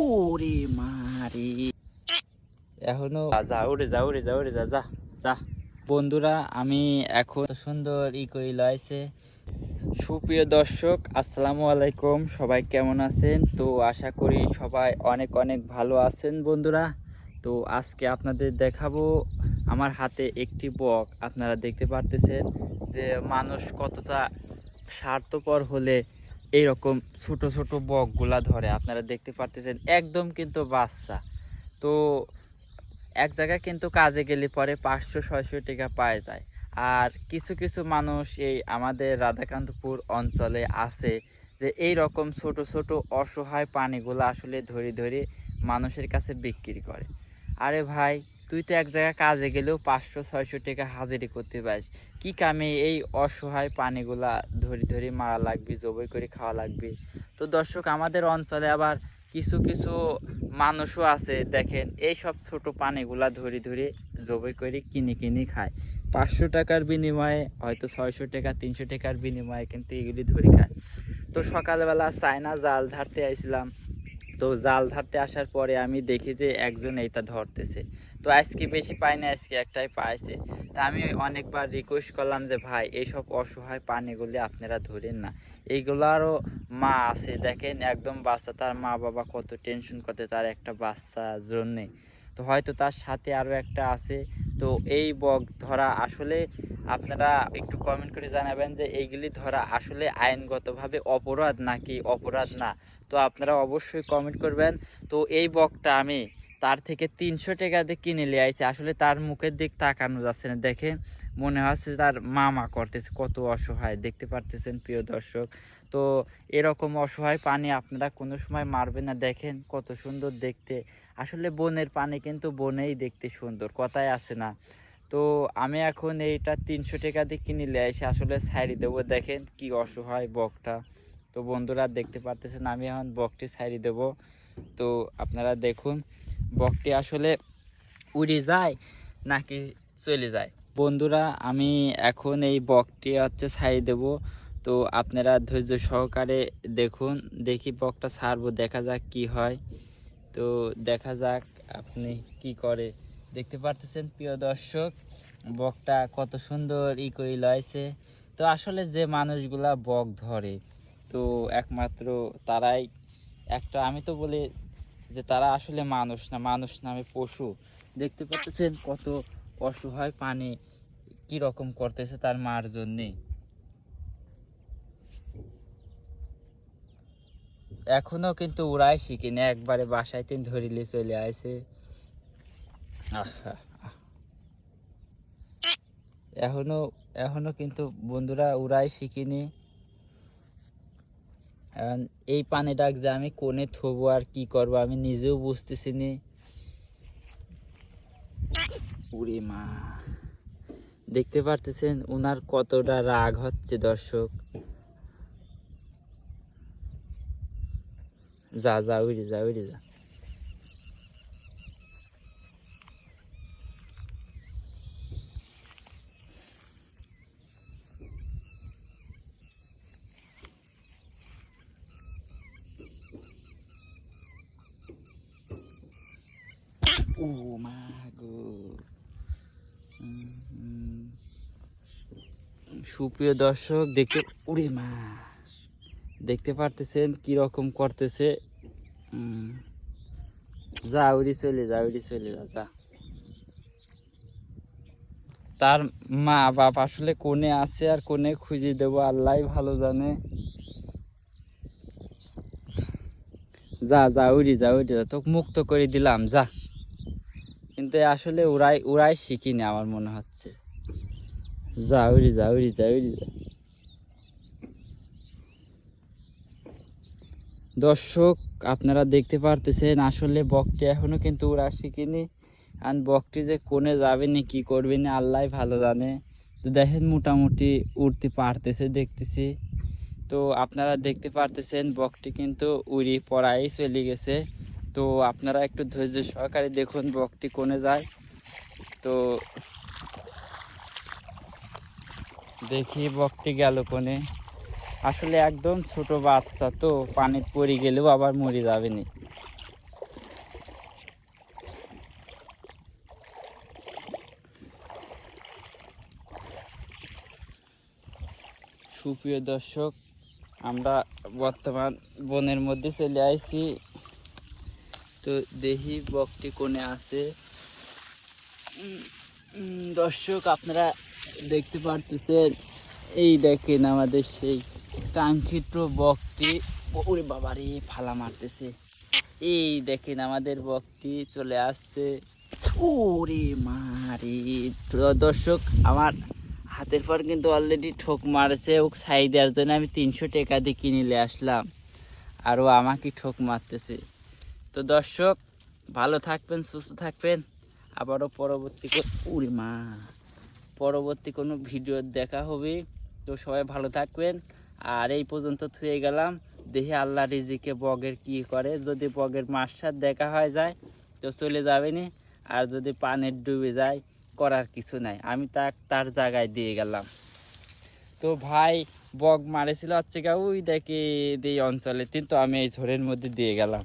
ওরে মারে। এখনও যা যা যা যা যা যা বন্ধুরা আমি এখন সুন্দর ই করি লয়েছে। সুপ্রিয় দর্শক আসসালামু আলাইকুম। সবাই কেমন আছেন? তো আশা করি সবাই অনেক অনেক ভালো আছেন বন্ধুরা। তো আজকে আপনাদের দেখাবো আমার হাতে একটি বক। আপনারা দেখতে পারতেছেন যে মানুষ কতটা স্বার্থপর হলে এইরকম ছোট ছোট বকগুলা ধরে, আপনারা দেখতে পারতেছেন, একদম কিন্তু বাচ্চা। তো এক জায়গায় কিন্তু কাজে গেলে পরে পাঁচশো, ছয়শো টাকা পাওয়া যায়। আর কিছু কিছু মানুষ এই আমাদের রাধাকান্তপুর অঞ্চলে আছে যে এই রকম ছোট ছোট অসহায় পানিগুলো আসলে ধরে ধরে মানুষের কাছে বিক্রি করে। আরে ভাই তুই তো এক জায়গায় কাজে গেলেও পাঁচশো, ছয়শো টাকা হাজিরি করতে পারিস। কি কামে এই অসহায় পানিগুলা ধরে ধরে মারা লাগবে, জবই করে খাওয়া লাগবে? তো দর্শক, আমাদের অঞ্চলে আবার কিছু কিছু মানুষও আছে, দেখেন, এই সব ছোট পানিগুলা ধরে ধরে জবই করে কিনে কিনে খায়। পাঁচশো টাকার বিনিময়ে, হয়তো ছয়শো টাকা, তিনশো টাকার বিনিময়ে কিন্তু এগুলি ধরে খায়। তো সকালবেলা চায়না জাল ঝাড়তে আইছিলাম। তো জাল ঝাড়তে আসার পরে আমি দেখি যে একজন এইটা ধরতেছে। তো আজকে বেশি পাই না, আজকে একটাই পাইছে। তা আমি অনেকবার রিকোয়েস্ট করলাম যে, ভাই, এইসব অসহায় পানিগুলি আপনারা ধরেন না। এইগুলারও মা আছে, দেখেন একদম বাচ্চা, তার মা বাবা কত টেনশন করতে, তার একটা বাচ্চার জন্যে। তো হয়তো তার সাথে আরও একটা আছে তো এই বক ধরা আসলে আপনারা একটু কমেন্ট করে জানাবেন যে এইগুলি ধরা আসলে আইনগতভাবে অপরাধ নাকি অপরাধ না? তো আপনারা অবশ্যই কমেন্ট করবেন। তো এই বকটা আমি তার থেকে তিনশো টাকা দিয়ে কিনে নিয়ে আইছি। আসলে তার মুখের দিক তাকানো যাচ্ছে না। দেখে মনে হচ্ছে তার মামা করতেছে। কত অসহায়, দেখতে পারতেছেন প্রিয় দর্শক। তো এরকম অসহায় পানি আপনারা কোনো সময় মারবেন না। দেখেন কত সুন্দর দেখতে। আসলে বনের পানি কিন্তু বনেই দেখতে সুন্দর, কথাই আছে না। তো আমি এখন এইটা তিনশো টাকা দিয়ে কিনে নিয়ে এসে আসলে ছাড়ি দেবো। দেখেন কি অসহায় বকটা। তো বন্ধুরা দেখতে পারতেছেন, আমি এখন বকটি ছাড়ি দেব। তো আপনারা দেখুন। বকটি আসলে উড়ে যায় নাকি চলে যায়? বন্ধুরা, আমি এখন এই বকটি হচ্ছে ছাড়ি দেব। তো আপনারা ধৈর্য সহকারে দেখুন, দেখি বকটা ছাড়বো, দেখা যাক কি হয়। তো দেখা যাক আপনি কি করে। দেখতে পারতেছেন, প্রিয় দর্শক, বকটা কত সুন্দর ই করে লয়েছে। তো আসলে যে মানুষগুলা বক ধরে, তো একমাত্র তারাই। একটা আমি তো বলি যে তারা আসলে মানুষ না, মানুষ নামে পশু। দেখতে পাচ্ছেন কত অসহায় পানি কি রকম করতেছে তার মার জন্যে। এখনও কিন্তু উড়াই শিখিনি, একবারে বাসায় তিন ধরিলে চলে আসে এখনও এখনও কিন্তু বন্ধুরা উড়াই শিখিনি। এই পানিটা যে আমি কোনে থবো আর কি করব, আমি নিজেও বুঝতেছি নি উরে মা। দেখতে পারতেছেন ওনার কতটা রাগ হচ্ছে দর্শক। যা যা, উড়ে যা উড়ে যা। ও উম, উম। সুপ্রিয় দর্শক দেখতে উড়ে মা। দেখতে পারতেছেন কি রকম করতেছে যা উড়ি চলে যা উড়ি চলে যা যা। তার মা বাপ আসলে কোনে আছে আর কোনে খুঁজে দেবো আল্লাহ ভালো জানে। যা যা উড়ি যা উড়ি যা তোকে মুক্ত করে দিলাম যা। কিন্তু আসলে উড়াই উড়াই শিখিনি আমার মনে হচ্ছে। যা উড়ি যা উড়ি যা উড়ি যা দর্শক, আপনারা দেখতে পারতেছেন, আসলে বকটি এখনও কিন্তু উড়া শিখিনি। আর বকটি যে কোনে যাবে না, কি করবে না আল্লাহ ভালো জানে। তো দেখেন, মোটামুটি উড়তে পারতেছে, দেখতেছি। তো আপনারা দেখতে পারতেছেন, বকটি কিন্তু উড়ি পড়াই চলে গেছে। তো আপনারা একটু ধৈর্য সহকারে দেখুন বকটি কোনে যায়। তো দেখি বকটি গেল কোনে। আসলে একদম ছোট বাচ্চা তো পানির পড়ে গেলেও আবার মরে যাবে না। সুপ্রিয় দর্শক, আমরা বর্তমান বনের মধ্যে চলে আইছি। তো দেখি বকটি কোণে আছে। দর্শক, আপনারা দেখতে পারতেছেন, এই দেখেন আমাদের সেই কাঙ্ক্ষিত বকটি ওরে বাবারে ফালা মারতেছে। এই দেখেন আমাদের বকটি চলে আসছে। ওরে মারি দর্শক, আমার হাতের পর কিন্তু অলরেডি ঠোক মারছে। ও ছাই দেওয়ার জন্য আমি তিনশো টাকা দিয়ে কিনে নিয়ে আসলাম। আরও আমাকে ঠোক মারতেছে। তো দর্শক, ভালো থাকবেন, সুস্থ থাকবেন। আবারও পরবর্তী উরে মা, পরবর্তী কোনো ভিডিও দেখা হবে। তো সবাই ভালো থাকবেন। আর এই পর্যন্ত থুয়ে গেলাম। দেখি আল্লাহ রিজিকে বগের কি করে। যদি বগের মার সাথে দেখা হয়ে যায়, তো চলে যাবে যাবেনি। আর যদি পানের ডুবে যায়, করার কিছু নাই। আমি তা তার জায়গায় দিয়ে গেলাম। তো ভাই, বগ মারেছিল হচ্ছে গা ওই দেখে এই অঞ্চলে। কিন্তু আমি এই ঝোরের মধ্যে দিয়ে গেলাম।